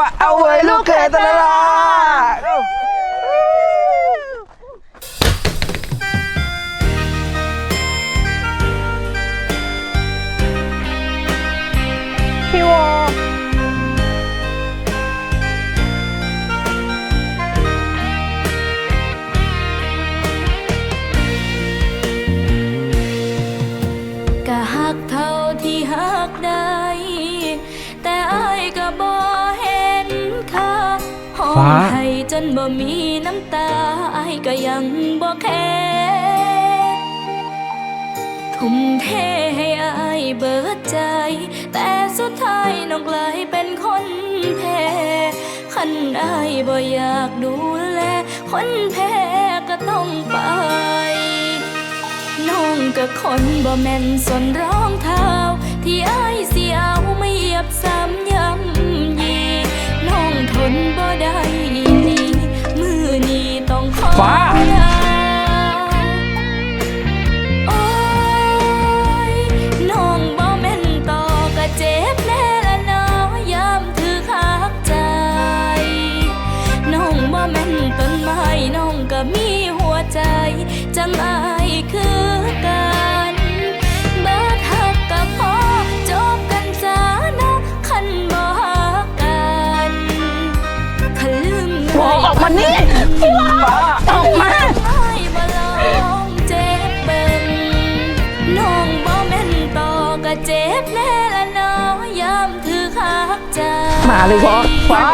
อะเอาเว้ยลูกเขยตะละลาพี่วอกะหักเท่าที่หักได้ ฟ้า ให้จนบ่มีน้ำตาอายก็ยังบ่แค่ทุ่มเทให้อายเบิดใจ แต่สุดท้ายน้องกลายเป็นคนแพ้คันอายบ่อยากดูแล คนแพ้ก็ต้องไป น้องก็คนบ่แม่นส่วนรองเท้า ที่อายสิเอาไม่เหยียบซ้ จังอายคือกันเบิดหักกับพ่อจบกันซะนะคันบ่ฮักกันคันลืมวอออกมานี่พี่วอออกมาอายบ่ลองเจ็บเบิ่งน้องบ่แม่นต่อก็เจ็บแน่ละเน้อยามถือคักใจมาเลยวอฟ้า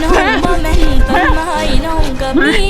น้องบ่แม่นต้นไม้น้องก็มี